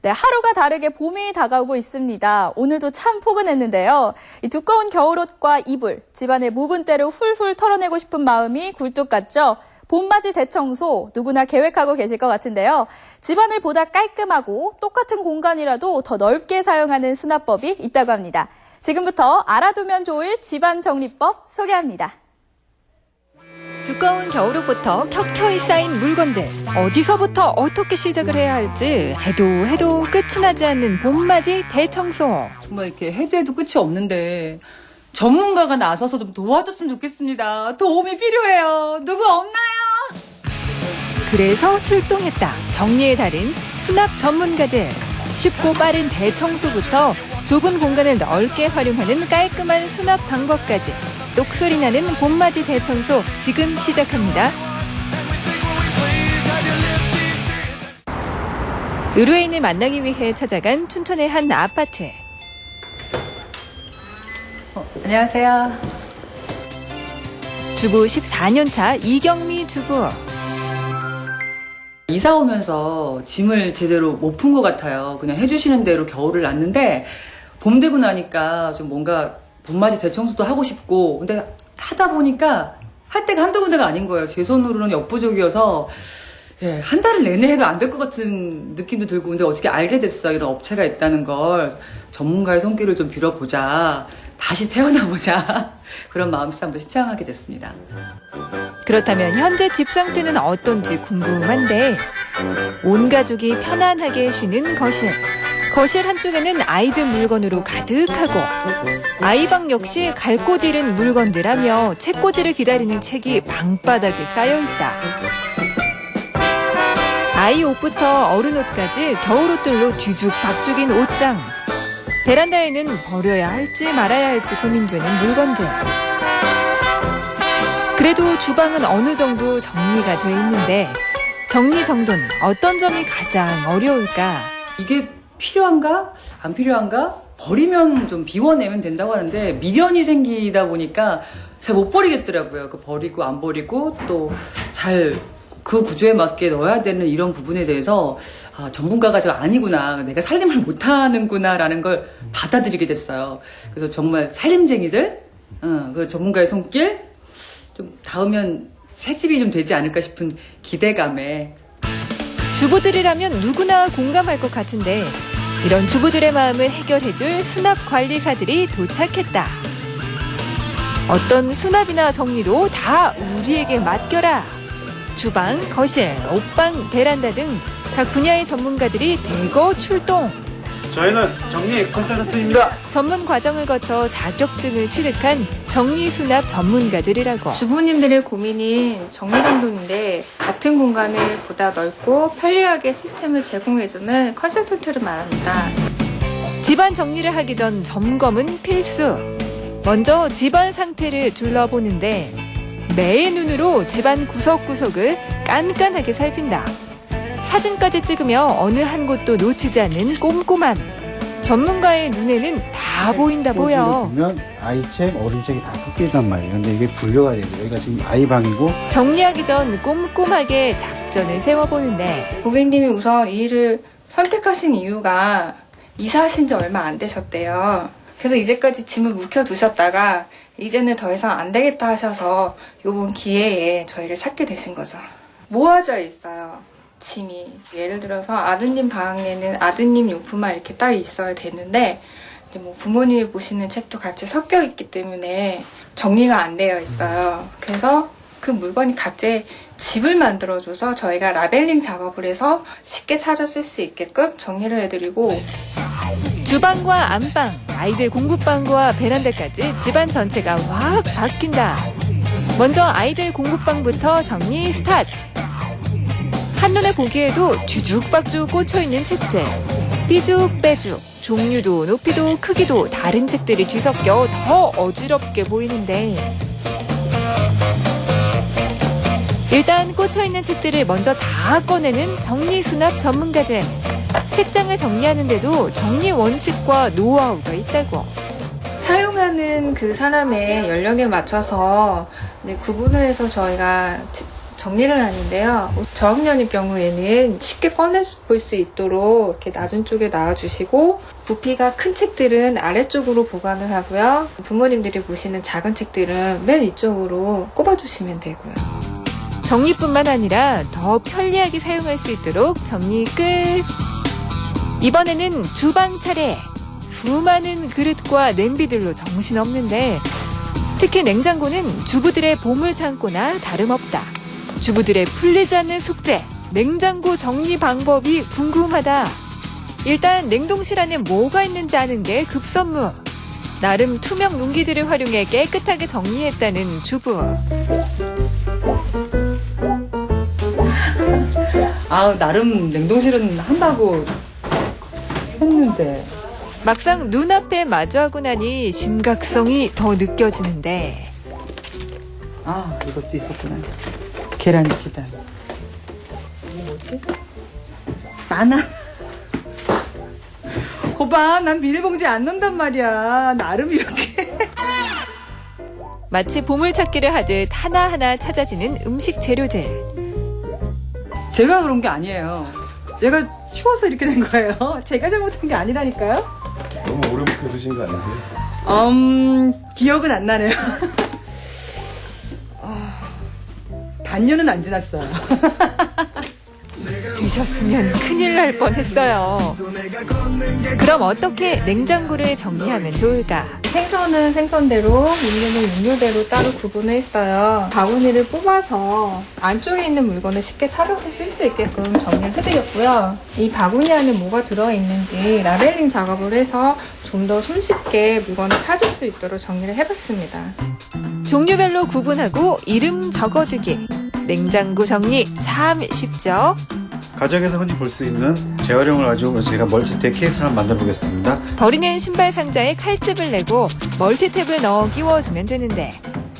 네, 하루가 다르게 봄이 다가오고 있습니다. 오늘도 참 포근했는데요. 이 두꺼운 겨울옷과 이불, 집안의 묵은 때를 훌훌 털어내고 싶은 마음이 굴뚝 같죠? 봄맞이 대청소 누구나 계획하고 계실 것 같은데요. 집안을 보다 깔끔하고 똑같은 공간이라도 더 넓게 사용하는 수납법이 있다고 합니다. 지금부터 알아두면 좋을 집안 정리법 소개합니다. 두꺼운 겨울옷부터 켜켜이 쌓인 물건들 어디서부터 어떻게 시작을 해야 할지 해도 해도 끝이 나지 않는 봄맞이 대청소 정말 이렇게 해도 해도 끝이 없는데 전문가가 나서서 좀 도와줬으면 좋겠습니다. 도움이 필요해요. 누구 없나요? 그래서 출동했다 정리의 달인 수납 전문가들 쉽고 빠른 대청소부터 좁은 공간을 넓게 활용하는 깔끔한 수납 방법까지 똑소리 나는 봄맞이 대청소 지금 시작합니다. 의뢰인을 만나기 위해 찾아간 춘천의 한 아파트. 어, 안녕하세요. 주부 14년 차 이경미 주부. 이사 오면서 짐을 제대로 못 푼 것 같아요. 그냥 해주시는 대로 겨울을 났는데 봄 되고 나니까 좀 뭔가 봄맞이 대청소도 하고 싶고 근데 하다 보니까 할 때가 한두 군데가 아닌 거예요. 제 손으로는 역부족이어서 예, 한 달을 내내 해도 안 될 것 같은 느낌도 들고 근데 어떻게 알게 됐어 이런 업체가 있다는 걸 전문가의 손길을 좀 빌어보자 다시 태어나보자 그런 마음에서 한번 시청하게 됐습니다. 그렇다면 현재 집 상태는 어떤지 궁금한데 온 가족이 편안하게 쉬는 거실. 거실 한쪽에는 아이들 물건으로 가득하고 아이방 역시 갈 곳 잃은 물건들하며 책꽂이를 기다리는 책이 방바닥에 쌓여 있다. 아이 옷부터 어른 옷까지 겨울 옷들로 뒤죽박죽인 옷장. 베란다에는 버려야 할지 말아야 할지 고민되는 물건들. 그래도 주방은 어느 정도 정리가 돼 있는데 정리정돈 어떤 점이 가장 어려울까? 이게 필요한가? 안 필요한가? 버리면 좀 비워내면 된다고 하는데 미련이 생기다 보니까 잘 못 버리겠더라고요. 그 버리고 안 버리고 또 잘 그 구조에 맞게 넣어야 되는 이런 부분에 대해서 아, 전문가가 저 아니구나. 내가 살림을 못하는구나라는 걸 받아들이게 됐어요. 그래서 정말 살림쟁이들, 어, 그 전문가의 손길 좀 닿으면 새 집이 좀 되지 않을까 싶은 기대감에 주부들이라면 누구나 공감할 것 같은데 이런 주부들의 마음을 해결해줄 수납 관리사들이 도착했다. 어떤 수납이나 정리도 다 우리에게 맡겨라. 주방, 거실, 옷방, 베란다 등 각 분야의 전문가들이 대거 출동. 저희는 정리 컨설턴트입니다. 전문 과정을 거쳐 자격증을 취득한 정리 수납 전문가들이라고. 주부님들의 고민인 정리정돈인데 같은 공간을 보다 넓고 편리하게 시스템을 제공해주는 컨설턴트를 말합니다. 집안 정리를 하기 전 점검은 필수. 먼저 집안 상태를 둘러보는데 매의 눈으로 집안 구석구석을 깐깐하게 살핀다. 사진까지 찍으며 어느 한 곳도 놓치지 않는 꼼꼼함. 전문가의 눈에는 다 보인다 보여. 보면 아이책, 어린책이 다 섞여 있단 말이에요. 근데 이게 분류가 돼요. 여기가 지금 아이방이고 정리하기 전 꼼꼼하게 작전을 세워보는데 고객님이 우선 이 일을 선택하신 이유가 이사하신 지 얼마 안 되셨대요. 그래서 이제까지 짐을 묵혀두셨다가 이제는 더 이상 안 되겠다 하셔서 요번 기회에 저희를 찾게 되신 거죠. 모아져 있어요. 짐이. 예를 들어서 아드님 방에는 아드님 용품만 이렇게 딱 있어야 되는데 뭐 부모님이 보시는 책도 같이 섞여 있기 때문에 정리가 안 되어 있어요. 그래서 그 물건이 각자의 집을 만들어줘서 저희가 라벨링 작업을 해서 쉽게 찾아 쓸 수 있게끔 정리를 해드리고 주방과 안방, 아이들 공부방과 베란다까지 집안 전체가 확 바뀐다. 먼저 아이들 공부방부터 정리 스타트. 한눈에 보기에도 뒤죽박죽 꽂혀있는 책들. 삐죽 빼죽. 종류도 높이도 크기도 다른 책들이 뒤섞여 더 어지럽게 보이는데. 일단 꽂혀있는 책들을 먼저 다 꺼내는 정리 수납 전문가들. 책장을 정리하는데도 정리 원칙과 노하우가 있다고. 사용하는 그 사람의 연령에 맞춰서 구분을 해서 저희가 지- 정리를 하는데요. 저학년의 경우에는 쉽게 꺼내 볼 수 있도록 이렇게 낮은 쪽에 놔주시고 부피가 큰 책들은 아래쪽으로 보관을 하고요. 부모님들이 보시는 작은 책들은 맨 위쪽으로 꼽아주시면 되고요. 정리뿐만 아니라 더 편리하게 사용할 수 있도록 정리 끝. 이번에는 주방 차례. 수많은 그릇과 냄비들로 정신없는데 특히 냉장고는 주부들의 보물 창고나 다름없다. 주부들의 풀리지 않는 숙제. 냉장고 정리 방법이 궁금하다. 일단 냉동실 안에 뭐가 있는지 아는 게 급선무. 나름 투명 용기들을 활용해 깨끗하게 정리했다는 주부. 아 나름 냉동실은 한다고 했는데 막상 눈앞에 마주하고 나니 심각성이 더 느껴지는데 아 이것도 있었구나 계란치단 이게 뭐지? 만화 거봐 난 비닐봉지 안 넣는단 말이야. 나름 이렇게. 마치 보물찾기를 하듯 하나하나 찾아지는 음식 재료들. 제가 그런 게 아니에요. 얘가 추워서 이렇게 된 거예요. 제가 잘못한 게 아니라니까요. 너무 오래 묵혀 드신 거 아니세요? 음 기억은 안 나네요 반년은 안 지났어요 드셨으면 큰일 날 뻔했어요. 그럼 어떻게 냉장고를 정리하면 좋을까? 생선은 생선대로, 육류는 육류대로 따로 구분을 했어요. 바구니를 뽑아서 안쪽에 있는 물건을 쉽게 찾아서 쓸 수 있게끔 정리를 해드렸고요. 이 바구니 안에 뭐가 들어있는지 라벨링 작업을 해서 좀 더 손쉽게 물건을 찾을 수 있도록 정리를 해봤습니다. 종류별로 구분하고 이름 적어두기. 냉장고 정리 참 쉽죠? 가정에서 흔히 볼 수 있는 재활용을 가지고 제가 멀티탭 케이스를 한번 만들어 보겠습니다. 버리는 신발 상자에 칼집을 내고 멀티탭을 넣어 끼워주면 되는데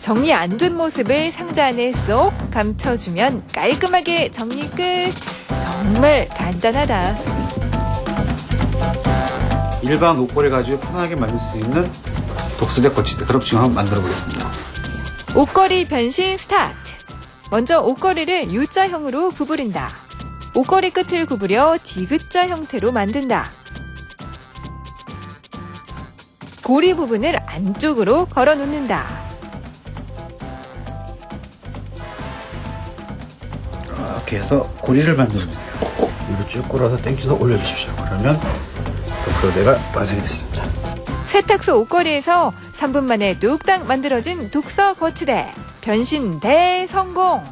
정리 안 된 모습을 상자 안에 쏙 감춰주면 깔끔하게 정리 끝. 정말 간단하다. 일반 옷걸이 가지고 편하게 만들 수 있는 독서대 거치대 그럼 지금 한번 만들어 보겠습니다. 옷걸이 변신 스타트. 먼저 옷걸이를 U자형으로 구부린다. 옷걸이 끝을 구부려 D자 형태로 만든다. 고리 부분을 안쪽으로 걸어 놓는다. 이렇게 해서 고리를 만들어 주세요. 위로 쭉 끌어서 당겨서 올려주십시오. 그러면 독서대가 완성이 됐습니다. 세탁소 옷걸이에서 3분 만에 뚝딱 만들어진 독서 거치대. 변신 대성공!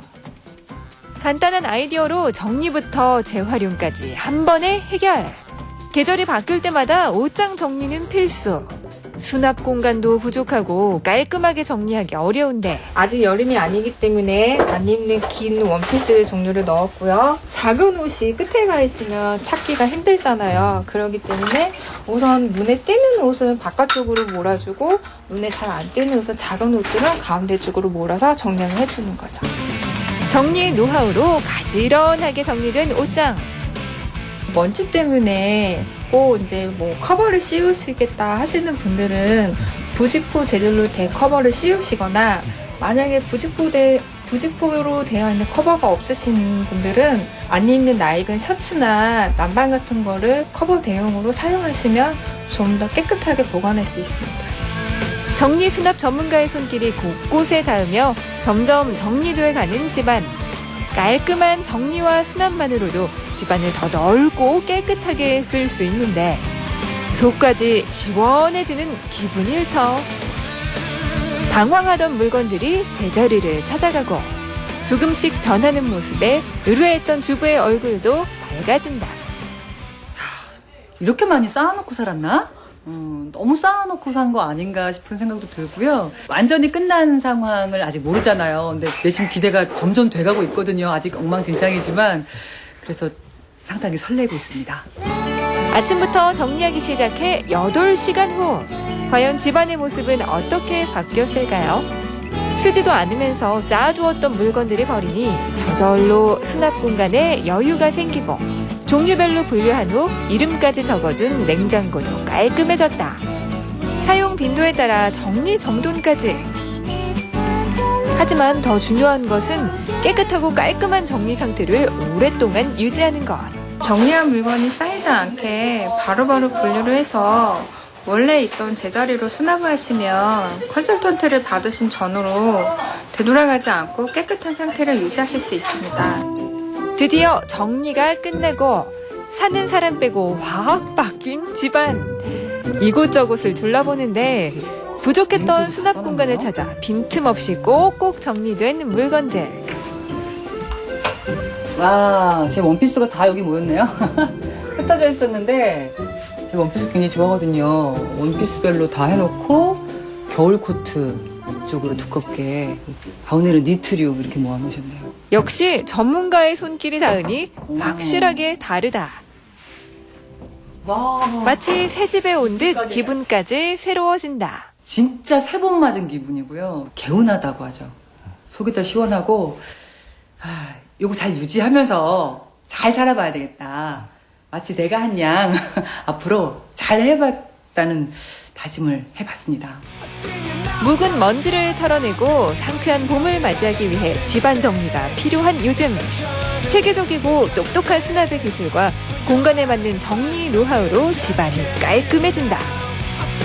간단한 아이디어로 정리부터 재활용까지 한 번에 해결. 계절이 바뀔 때마다 옷장 정리는 필수. 수납 공간도 부족하고 깔끔하게 정리하기 어려운데 아직 여름이 아니기 때문에 안 입는 긴 원피스 종류를 넣었고요. 작은 옷이 끝에 가 있으면 찾기가 힘들잖아요. 그렇기 때문에 우선 눈에 띄는 옷은 바깥쪽으로 몰아주고 눈에 잘 안 띄는 옷은 작은 옷들은 가운데 쪽으로 몰아서 정리를 해주는 거죠. 정리 노하우로 가지런하게 정리된 옷장. 먼지 때문에 꼭 이제 뭐 커버를 씌우시겠다 하시는 분들은 부직포 재질로 된 커버를 씌우시거나 만약에 부직포 대 부직포로 되어 있는 커버가 없으신 분들은 안 입는 낡은 셔츠나 난방 같은 거를 커버 대용으로 사용하시면 좀 더 깨끗하게 보관할 수 있습니다. 정리 수납 전문가의 손길이 곳곳에 닿으며 점점 정리돼 가는 집안. 깔끔한 정리와 수납만으로도 집안을 더 넓고 깨끗하게 쓸 수 있는데 속까지 시원해지는 기분 일 터. 방황하던 물건들이 제자리를 찾아가고 조금씩 변하는 모습에 의뢰했던 주부의 얼굴도 밝아진다. 이렇게 많이 쌓아놓고 살았나? 음, 너무 쌓아놓고 산 거 아닌가 싶은 생각도 들고요. 완전히 끝난 상황을 아직 모르잖아요. 근데 내심 기대가 점점 돼가고 있거든요. 아직 엉망진창이지만. 그래서 상당히 설레고 있습니다. 아침부터 정리하기 시작해 8시간 후 과연 집안의 모습은 어떻게 바뀌었을까요? 쓰지도 않으면서 쌓아두었던 물건들을 버리니 저절로 수납 공간에 여유가 생기고 종류별로 분류한 후 이름까지 적어둔 냉장고도 깔끔해졌다. 사용 빈도에 따라 정리 정돈까지. 하지만 더 중요한 것은 깨끗하고 깔끔한 정리 상태를 오랫동안 유지하는 것. 정리한 물건이 쌓이지 않게 바로바로 분류를 해서 원래 있던 제자리로 수납을 하시면 컨설턴트를 받으신 전후로 되돌아가지 않고 깨끗한 상태를 유지하실 수 있습니다. 드디어 정리가 끝나고 사는 사람 빼고 확 바뀐 집안. 이곳저곳을 둘러보는데 부족했던 수납 공간을 찾아 빈틈없이 꼭꼭 정리된 물건들. 와, 제 원피스가 다 여기 모였네요. 흩어져 있었는데, 제 원피스 굉장히 좋아하거든요. 원피스별로 다 해놓고, 겨울 코트 쪽으로 두껍게, 가운데는 니트류 이렇게 모아놓으셨네요. 역시 전문가의 손길이 닿으니 확실하게 다르다. 와, 마치 새 집에 온 듯 기분까지 새로워진다. 진짜 세 번 맞은 기분이고요. 개운하다고 하죠. 속이 더 시원하고, 아, 요거 잘 유지하면서 잘 살아봐야 되겠다. 마치 내가 한 양 앞으로 잘 해봤다는 다짐을 해봤습니다. 묵은 먼지를 털어내고 상쾌한 봄을 맞이하기 위해 집안 정리가 필요한 요즘. 체계적이고 똑똑한 수납의 기술과 공간에 맞는 정리 노하우로 집안이 깔끔해진다.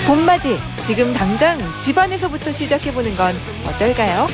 봄맞이, 지금 당장 집안에서부터 시작해보는 건 어떨까요?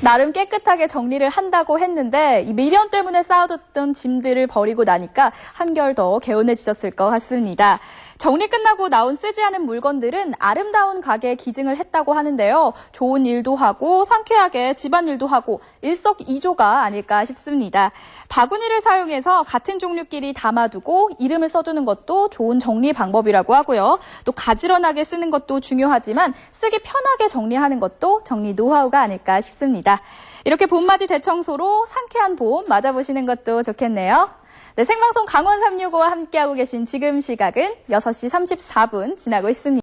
나름 깨끗하게 정리를 한다고 했는데 이 미련 때문에 쌓아뒀던 짐들을 버리고 나니까 한결 더 개운해지셨을 것 같습니다. 정리 끝나고 나온 쓰지 않은 물건들은 아름다운 가게에 기증을 했다고 하는데요. 좋은 일도 하고 상쾌하게 집안일도 하고 일석이조가 아닐까 싶습니다. 바구니를 사용해서 같은 종류끼리 담아두고 이름을 써주는 것도 좋은 정리 방법이라고 하고요. 또 가지런하게 쓰는 것도 중요하지만 쓰기 편하게 정리하는 것도 정리 노하우가 아닐까 싶습니다. 이렇게 봄맞이 대청소로 상쾌한 봄 맞아보시는 것도 좋겠네요. 네, 생방송 강원 365와 함께하고 계신 지금 시각은 6시 34분 지나고 있습니다.